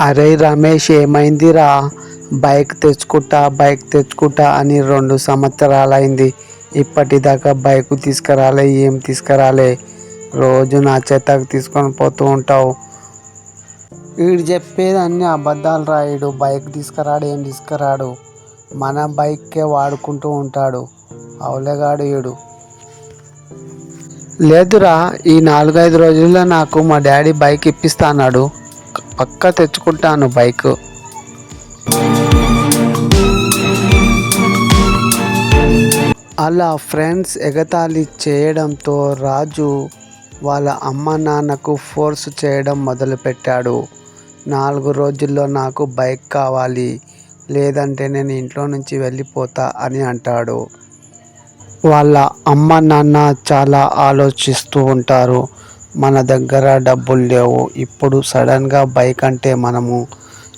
అరే రమేష్ ఏమైందిరా? బైక్ తెచ్చుకుంటా బైక్ తెచ్చుకుంటా అని రెండు సంవత్సరాలైంది. ఇప్పటిదాకా బైక్ తీసుకురాలే ఏం తీసుకురాలే. రోజు నా చేతకు తీసుకొని పోతూ ఉంటావు. వీడు చెప్పేది అన్ని అబద్ధాలు రాయుడు బైక్ తీసుకురాడు ఏం తీసుకురాడు? మన బైక్కే వాడుకుంటూ ఉంటాడు. అవులేగాడు వీడు లేదురా ఈ నాలుగైదు రోజుల్లో నాకు మా డాడీ బైక్ ఇప్పిస్తా అన్నాడు. పక్కా తెచ్చుకుంటాను బైక్. అలా ఫ్రెండ్స్ ఎగతాళి చేయడంతో రాజు వాళ్ళ అమ్మ నాన్నకు ఫోర్స్ చేయడం మొదలుపెట్టాడు. నాలుగు రోజుల్లో నాకు బైక్ కావాలి లేదంటే నేను ఇంట్లో నుంచి వెళ్ళిపోతా అని అంటాడు. వాళ్ళ అమ్మ నాన్న చాలా ఆలోచిస్తూ ఉంటారు. మన దగ్గర డబ్బులు లేవు. ఇప్పుడు సడన్గా బైక్ అంటే మనము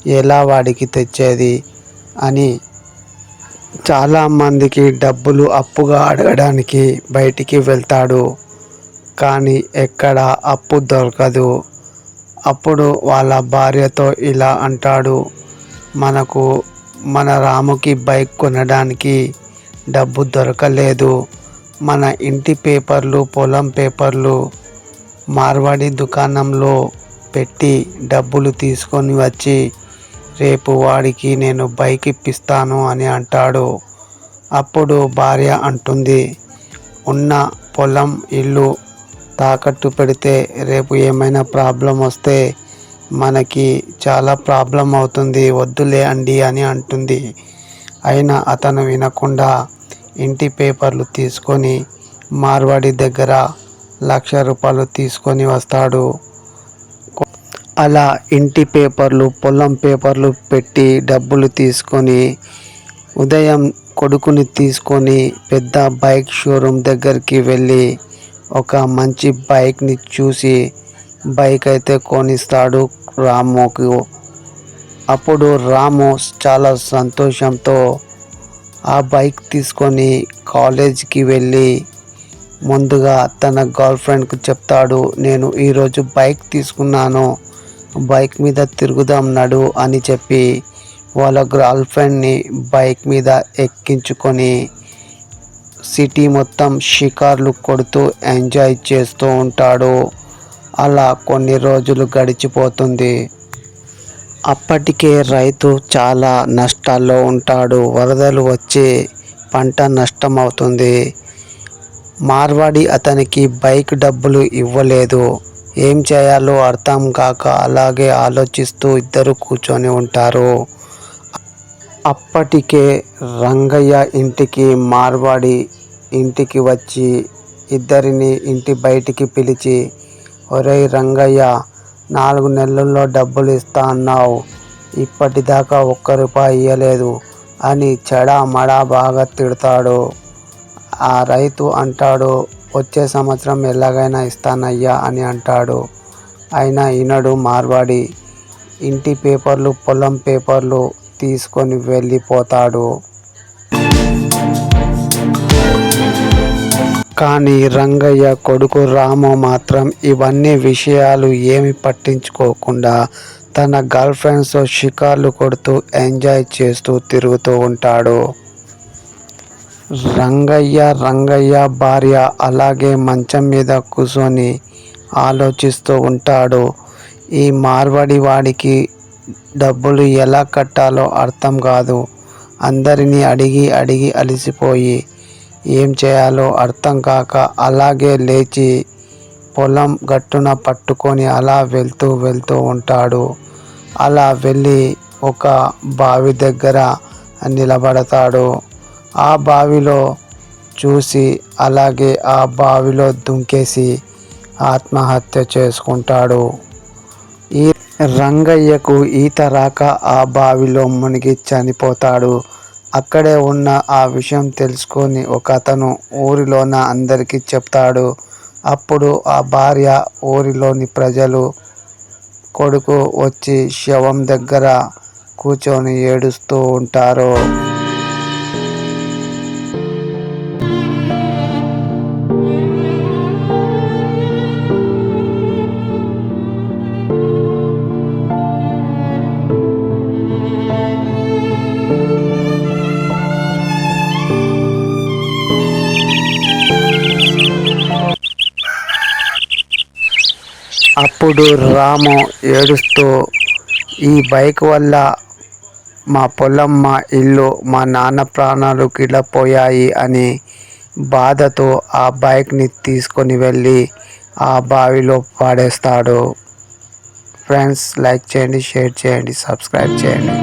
ఎలా వాడికి తెచ్చేది అని చాలామందికి డబ్బులు అప్పుగా అడగడానికి బయటికి వెళ్తాడు. కానీ ఎక్కడ అప్పు దొరకదు. అప్పుడు వాళ్ళ భార్యతో ఇలా అంటాడు. మనకు మన రాముకి బైక్ కొనడానికి డబ్బు దొరకలేదు. మన ఇంటి పేపర్లు పొలం పేపర్లు మార్వాడి దుకాణంలో పెట్టి డబ్బులు తీసుకొని వచ్చి రేపు వాడికి నేను బైక్ ఇప్పిస్తాను అని అంటాడు. అప్పుడు భార్య అంటుంది ఉన్న పొలం ఇల్లు తాకట్టు పెడితే రేపు ఏమైనా ప్రాబ్లం వస్తే మనకి చాలా ప్రాబ్లం అవుతుంది వద్దులే అండి అని అంటుంది. అయినా అతను వినకుండా ఇంటి పేపర్లు తీసుకొని మార్వాడి దగ్గర లక్ష రూపాయలు తీసుకొని వస్తాడు. అలా ఇంటి పేపర్లు పొలం పేపర్లు పెట్టి డబ్బులు తీసుకొని ఉదయం కొడుకుని తీసుకొని పెద్ద బైక్ షోరూమ్ దగ్గరికి వెళ్ళి ఒక మంచి బైక్ని చూసి బైక్ అయితే కొనిస్తాడు రాముకు. అప్పుడు రాము చాలా సంతోషంతో ఆ బైక్ తీసుకొని కాలేజ్కి వెళ్ళి ముందుగా తన గర్ల్ ఫ్రెండ్కు చెప్తాడు నేను ఈరోజు బైక్ తీసుకున్నాను బైక్ మీద తిరుగుదాం నడు అని చెప్పి వాళ్ళ గర్ల్ ఫ్రెండ్ని బైక్ మీద ఎక్కించుకొని సిటీ మొత్తం షికార్లు కొడుతూ ఎంజాయ్ చేస్తూ ఉంటాడు. అలా కొన్ని రోజులు గడిచిపోతుంది. అప్పటికే రైతు చాలా నష్టాల్లో ఉంటాడు. వరదలు వచ్చి పంట నష్టం అవుతుంది మార్వాడి అతనికి బైక్ డబ్బులు ఇవ్వలేదు. ఏం చేయాలో అర్థం కాక అలాగే ఆలోచిస్తూ ఇద్దరు కూర్చొని ఉంటారు. అప్పటికే రంగయ్య ఇంటికి మార్వాడి ఇంటికి వచ్చి ఇద్దరిని ఇంటి బయటికి పిలిచి ఒరేయ్ రంగయ్య నాలుగు నెలల్లో డబ్బులు ఇస్తా అన్నావు. ఇప్పటిదాకా ఒక్క రూపాయి ఇవ్వలేదు అని చెడా మడా బాగా తిడతాడు. ఆ రైతు అంటాడు వచ్చే సంవత్సరం ఎలాగైనా ఇస్తానయ్యా అని అంటాడు. అయినా ఈనడు మార్వాడి ఇంటి పేపర్లు పొలం పేపర్లు తీసుకొని వెళ్ళిపోతాడు. కానీ రంగయ్య కొడుకు రాము మాత్రం ఇవన్నీ విషయాలు ఏమి పట్టించుకోకుండా తన గర్ల్ ఫ్రెండ్స్తో షికార్లు కొడుతూ ఎంజాయ్ చేస్తూ తిరుగుతూ ఉంటాడు. రంగయ్య రంగయ్య భార్య అలాగే మంచం మీద కూర్చొని ఆలోచిస్తూ ఉంటాడు. ఈ మార్వడి వాడికి డబ్బులు ఎలా కట్టాలో అర్థం కాదు. అందరినీ అడిగి అడిగి అలసిపోయి ఏం చేయాలో అర్థం కాక అలాగే లేచి పొలం గట్టున పట్టుకొని అలా వెళ్తూ వెళ్తూ ఉంటాడు. అలా వెళ్ళి ఒక బావి దగ్గర నిలబడతాడు. ఆ బావిలో చూసి అలాగే ఆ బావిలో దుంకేసి ఆత్మహత్య చేసుకుంటాడు. ఈ రంగయ్యకు ఈత రాక ఆ బావిలో మునిగి చనిపోతాడు. అక్కడే ఉన్న ఆ విషయం తెలుసుకొని ఒక అతను ఊరిలోన అందరికీ చెప్తాడు. అప్పుడు ఆ భార్య ఊరిలోని ప్రజలు కొడుకు వచ్చి శవం దగ్గర కూర్చొని ఏడుస్తూ ఉంటారు. అప్పుడు రాము ఏడుస్తూ ఈ బైక్ వల్ల మా పొలం మా ఇల్లు మా నాన్న ప్రాణాలు కిలా పోయాయి అని బాధతో ఆ బైక్ని తీసుకొని వెళ్ళి ఆ బావిలో పాడేస్తాడు. ఫ్రెండ్స్ లైక్ చేయండి షేర్ చేయండి సబ్స్క్రైబ్ చేయండి.